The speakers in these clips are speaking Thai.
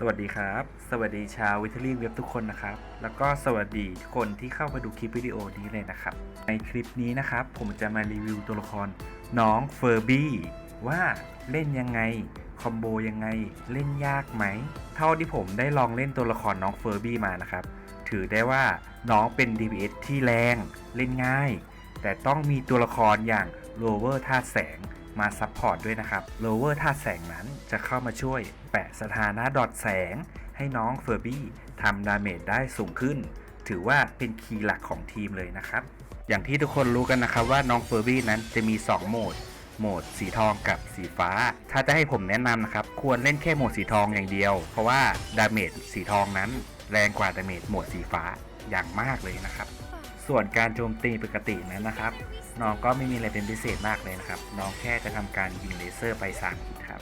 สวัสดีครับ สวัสดีชาววิทยาลีเว็บทุกคนนะครับ แล้วก็สวัสดีคนที่เข้ามาดูคลิปวิดีโอนี้เลยนะครับ ในคลิปนี้นะครับ ผมจะมารีวิวตัวละครน้องเฟอร์บี้ว่าเล่นยังไง คอมโบยังไงเล่นยากไหม เท่าที่ผมได้ลองเล่นตัวละครน้องเฟอร์บี้มานะครับ ถือได้ว่าน้องเป็น DPS ที่แรงเล่นง่าย แต่ต้องมีตัวละครอย่างโรเวอร์ธาตุแสง มาซัพพอร์ตด้วยนะครับโรเวอร์ธาตุแสงนั้นจะเข้ามาช่วยแปะสถานะดอทแสง ให้น้องเฟอร์บี้ทำดาเมจได้สูงขึ้น ถือว่าเป็นคีย์หลักของทีมเลยนะครับ อย่างที่ทุกคนรู้กันนะครับว่าน้องเฟอร์บี้นั้นจะมี 2 โหมด โหมดสีทองกับสีฟ้า ถ้าจะให้ผมแนะนำนะครับ ควรเล่นแค่โหมดสีทองอย่างเดียว เพราะว่าดาเมจสีทองนั้น แรงกว่าดาเมจโหมดสีฟ้าอย่างมากเลยนะครับ ส่วนการโจมตีปกตินั้นนะครับ น้องก็ไม่มีอะไรเป็นพิเศษมากเลยนะครับ น้องแค่จะทำการยิงเลเซอร์ไปสามครับ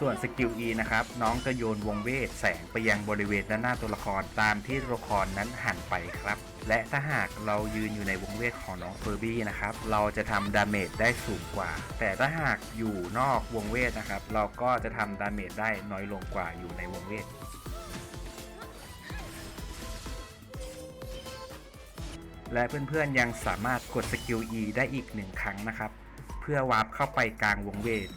ส่วนสกิล E นะครับ น้องจะโยนวงเวทแสงไปยังบริเวณด้านหน้าตัวละครตามที่ตัวละครนั้นหันไปครับ และถ้าหากเรายืนอยู่ในวงเวทของน้องเฟอร์บี้นะครับ เราจะทำดาเมจได้สูงกว่า แต่ถ้าหากอยู่นอกวงเวทนะครับ เราก็จะทำดาเมจได้น้อยลงกว่าอยู่ในวงเวทและเพื่อนๆยังสามารถกดสกิล E ได้อีกหนึ่งครั้งนะครับ เพื่อวาร์ปเข้าไปกลางวงเวท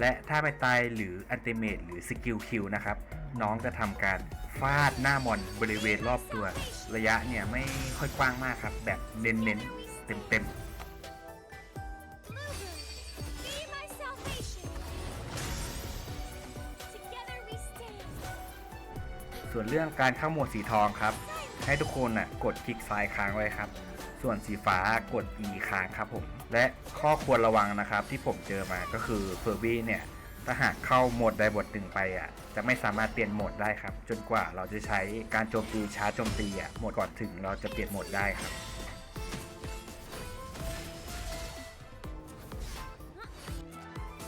และถ้าไม่ตายหรืออันติเมตหรือสกิลคิวนะครับ น้องจะทำการฟาดหน้ามอนบริเวณรอบตัว ระยะเนี่ยไม่ค่อยกว้างมากครับ แบบเน้นๆ เต็ม Be my salvation. Together we stand. ๆส่วนเรื่องการเข้าหมดสีทองครับ ให้ทุกคนน่ะกดคลิกซ้ายค้างไว้ครับ ส่วนสีฟ้ากด E ค้างครับผม และข้อควรระวังนะครับที่ผมเจอมาก็คือเฟอร์บี้เนี่ย ถ้าหากเข้าโหมดใดบทหนึ่งไปอะ จะไม่สามารถเปลี่ยนโหมดได้ครับ จนกว่าเราจะใช้การโจมตีช้าโจมตีอะโหมดก่อนถึงเราจะเปลี่ยนโหมดได้ครับ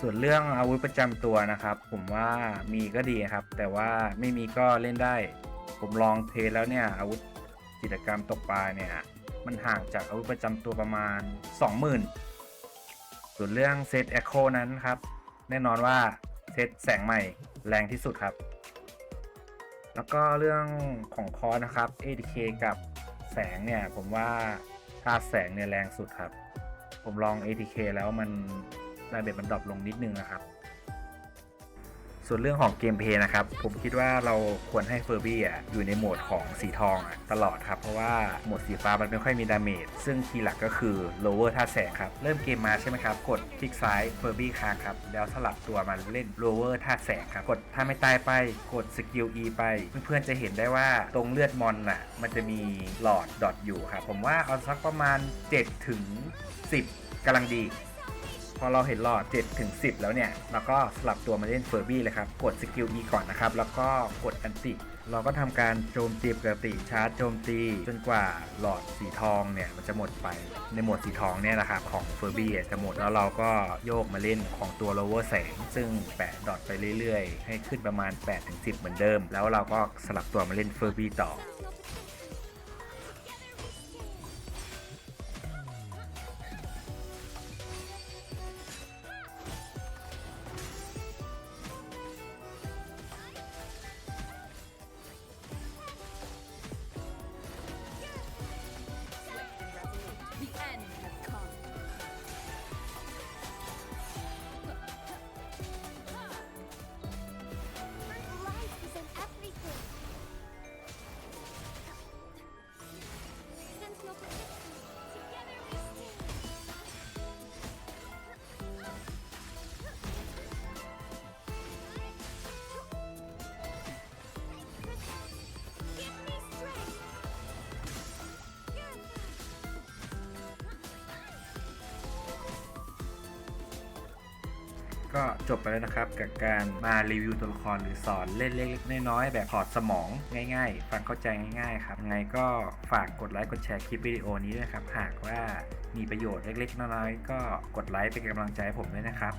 ส่วนเรื่องอาวุธประจำตัวนะครับ ผมว่ามีก็ดีครับ แต่ว่าไม่มีก็เล่นได้ ผมลองเทสแล้วเนี่ยอาวุธกิจกรรมตกปลาเนี่ย มันห่างจากอาวุธประจำตัวประมาณ 20,000 ส่วนเรื่องเซตแอคโคนั้นครับ แน่นอนว่าเซตแสงใหม่แรงที่สุดครับ แล้วก็เรื่องของคอนะครับ ADK กับแสงเนี่ย ผมว่าธาตุแสงเนี่ยแรงสุดครับ ผมลอง ATK แล้วมันดาเมจมันดรอปลงนิดนึงนะครับ ส่วนเรื่องของเกมเพย์นะครับ ผมคิดว่าเราควรให้เฟอร์บี้อะอยู่ในโหมดของสีทองอะตลอดครับ เพราะว่าโหมดสีฟ้ามันไม่ค่อยมีดาเมจซึ่งคีย์หลักก็คือ lower ท่าแสงครับ เริ่มเกมมาใช่ไหมครับ กดคลิกซ้ายเฟอร์บี้ค้างครับ แล้วสลับตัวมาเล่น lower ท่าแสงครับ กดถ้าไม่ตายไปกดสกิล E ไป เพื่อนๆจะเห็นได้ว่าตรงเลือดมอนอะมันจะมีหลอดดอทอยู่ครับผมว่าเอาสักประมาณ7ถึง10กำลังดี พอเราเห็นหลอด7ถึง10 แล้วเนี่ยเราก็สลับตัวมาเล่นเฟอร์บี้เลยครับ กดสกิล E ก่อนนะครับ แล้วก็กดอันติ เราก็ทำการโจมตีปกติชาร์จโจมตี จนกว่าหลอดสีทองเนี่ยมันจะหมดไปในหมดสีทองเนี่ยนะครับของเฟอร์บี้จะหมดแล้วเราก็โยกมาเล่นของตัว lower แสง ซึ่งแปะดอทไปเรื่อยๆ ให้ขึ้นประมาณ8-10 เหมือนเดิม แล้วเราก็สลับตัวมาเล่นเฟอร์บี้ต่อ ก็จบไปแล้วนะครับ กับการมารีวิวตัวละครหรือสอนเล่นเล็กๆน้อยๆแบบถอดสมองง่าย ๆ ฟังเข้าใจง่ายๆครับยังไงก็ฝากกดไลค์กดแชร์คลิปวิดีโอนี้ด้วยครับหากว่ามีประโยชน์เล็กๆน้อยๆก็กดไลค์เป็นกำลังใจให้ผมด้วยนะครับ